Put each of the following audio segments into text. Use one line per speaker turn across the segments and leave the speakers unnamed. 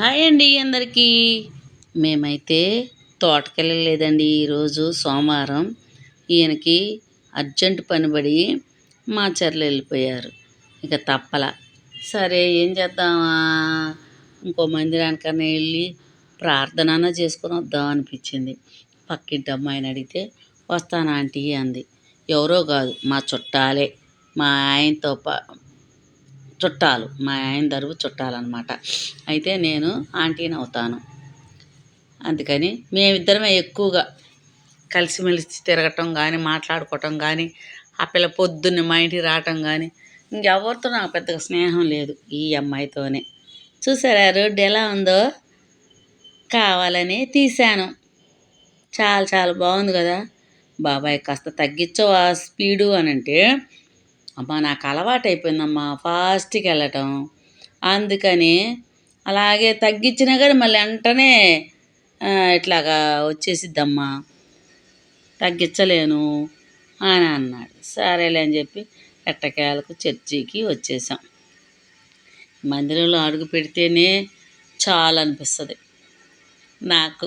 Hi అండి అందరికీ. మేమైతే తోటకెళ్ళలేదండి ఈరోజు సోమవారం. ఈయనకి అర్జెంట్ పనిబడి మా చెర్లు వెళ్ళిపోయారు. ఇక తప్పల. సరే ఏం చేద్దామా? ఇంకో మందిరానికన్నా వెళ్ళి ప్రార్థన చేసుకొని వద్దాం అనిపించింది. పక్కింటి అమ్మాయిని అడిగితే వస్తాను ఆంటీ అంది. ఎవరో కాదు మా చుట్టాలే. మా ఆయనతో పా చుట్టాలు. మా ఆయన తరపు చుట్టాలన్నమాట. అయితే నేను ఆంటీని అవుతాను. అందుకని మేమిద్దరమే ఎక్కువగా కలిసిమెలిసి తిరగటం కానీ మాట్లాడుకోవటం కానీ ఆ పిల్ల పొద్దున్నే మా ఇంటికి రావటం కానీ ఇంకెవరితో నాకు పెద్దగా స్నేహం లేదు ఈ అమ్మాయితోనే. చూసారా రోడ్డు ఎలా ఉందో? కావాలని తీశాను. చాలా చాలా బాగుంది కదా. బాబాయ్ కాస్త తగ్గించవా స్పీడు అని అంటే అమ్మా నాకు అలవాటైపోయిందమ్మా ఫాస్ట్కి వెళ్ళటం అందుకని అలాగే తగ్గించినా కానీ మళ్ళీ వెంటనే ఇట్లాగా వచ్చేసిద్దమ్మా. తగ్గించలేను అని అన్నాడు. సరేలే అని చెప్పి ఎట్టకేలకు చర్చికి వచ్చేసాం. మందిరంలో అడుగు పెడితేనే చాలా అనిపిస్తుంది నాకు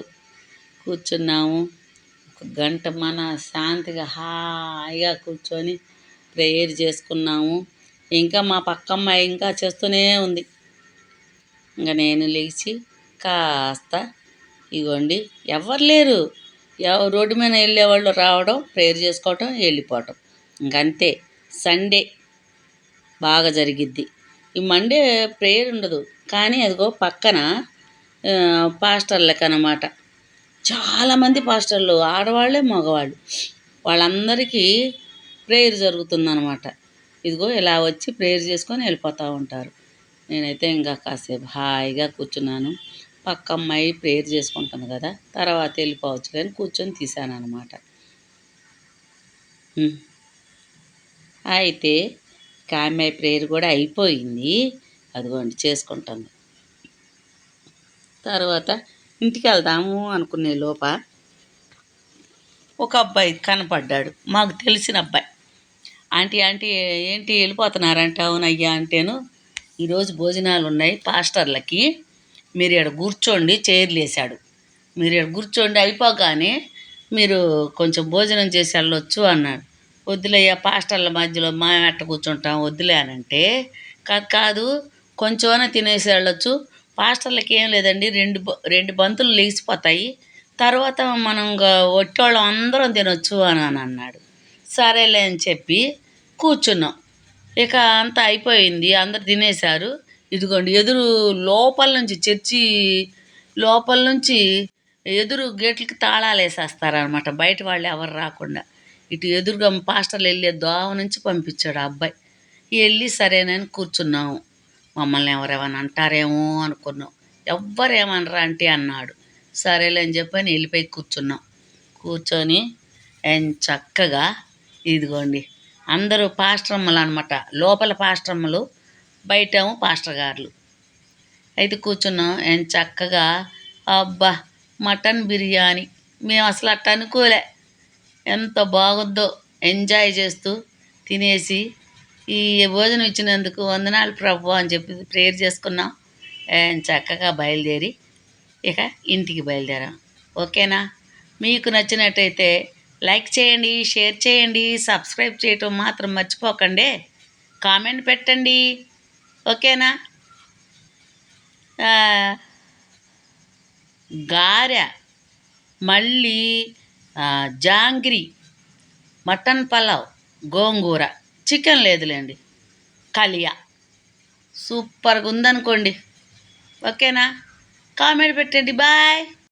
కూర్చున్నాము. ఒక గంట మన శాంతిగా హాయిగా కూర్చొని ప్రేయర్ చేసుకున్నాము. ఇంకా మా పక్కమ్మాయి ఇంకా చేస్తూనే ఉంది. ఇంకా నేను లేచి కాస్త ఇగోండి. ఎవరు లేరు. రోడ్డు మీద వెళ్ళేవాళ్ళు రావడం ప్రేయర్ చేసుకోవటం వెళ్ళిపోవటం. ఇంకంతే సండే బాగా జరిగిద్ది. ఈ మండే ప్రేయర్ ఉండదు. కానీ అదిగో పక్కన పాస్టర్లకు అనమాట చాలామంది పాస్టర్లు ఆడవాళ్ళే మగవాళ్ళు. వాళ్ళందరికీ ప్రేయర్ జరుగుతుందనమాట ఇదిగో ఇలా వచ్చి ప్రేయర్ చేసుకొని వెళ్ళిపోతూ ఉంటారు. నేనైతే ఇంకా కాసేపు హాయిగా కూర్చున్నాను. పక్క అమ్మాయి ప్రేయర్ చేసుకుంటాను కదా తర్వాత వెళ్ళిపోవచ్చు కానీ కూర్చొని తీసాను అనమాట అయితే కామ్మాయి ప్రేయర్ కూడా అయిపోయింది. అదిగోండి చేసుకుంటుంది. తర్వాత ఇంటికి వెళ్దాము అనుకునే లోప ఒక అబ్బాయి కనపడ్డాడు. మాకు తెలిసిన అబ్బాయి. ఆంటీ ఆంటీ ఏంటి వెళ్ళిపోతున్నారంట? అవునయ్యా అంటేను ఈరోజు భోజనాలు ఉన్నాయి పాస్టర్లకి. మీరు ఇక్కడ కూర్చోండి చైర్లు వేసాడు మీరు ఇక్కడ కూర్చోండి అయిపోగానే మీరు కొంచెం భోజనం చేసి వెళ్ళొచ్చు అన్నాడు. వద్దులయ్యా పాస్టర్ల మధ్యలో మా ఎట్ట కూర్చుంటాం వద్దులే అని అంటే కాదు కాదు కొంచెమైనా తినేసి వెళ్ళొచ్చు. పాస్టర్లకి ఏం లేదండి రెండు రెండు బంతులు లేచిపోతాయి. తర్వాత మనం ఒట్టోళ్ళం అందరం తినొచ్చు అని అన్నాడు. సరేలే అని చెప్పి కూర్చున్నాం. ఇక అంతా అయిపోయింది. అందరు తినేశారు. ఇదిగోండి ఎదురు లోపల నుంచి చర్చి లోపల నుంచి ఎదురు గేట్లకి తాళాలు వేసేస్తారనమాట బయట వాళ్ళు ఎవరు రాకుండా. ఇటు ఎదురుగా పాస్టర్లు వెళ్ళే దోవ నుంచి పంపించాడు ఆ అబ్బాయి. వెళ్ళి సరేనని కూర్చున్నాము. మమ్మల్ని ఎవరేమైనా అంటారేమో అనుకున్నాం. ఎవ్వరేమనరా అంటే అన్నాడు. సరేలే అని చెప్పని వెళ్ళిపోయి కూర్చున్నాం. కూర్చొని చక్కగా ఇదిగోండి. అందరూ పాస్టర్మ్మలు అనమాట లోపల పాస్టర్మ్మలు బయటేమో పాస్టర్ గారులు అయితే కూర్చున్నాం. ఏం చక్కగా అబ్బా మటన్ బిర్యానీ. మేము అసలు అట్ట అనుకోలే. ఎంత బాగుందో ఎంజాయ్ చేస్తూ తినేసి ఈ భోజనం ఇచ్చినందుకు వందనాలు ప్రభు అని చెప్పి ప్రేయర్ చేసుకున్నాం. చక్కగా బయలుదేరి ఇక ఇంటికి బయలుదేరాం. ఓకేనా? మీకు నచ్చినట్టయితే లైక్ చేయండి షేర్ చేయండి సబ్స్క్రైబ్ చేయటం మాత్రం మర్చిపోకండి. కామెంట్ పెట్టండి. ఓకేనా? గారె మళ్ళీ జాంగ్రీ మటన్ పలావ్ గోంగూర చికెన్ లేదులేండి. కలియా. సూపర్గా ఉందనుకోండి ఓకేనా? కామెంట్ పెట్టండి. బాయ్.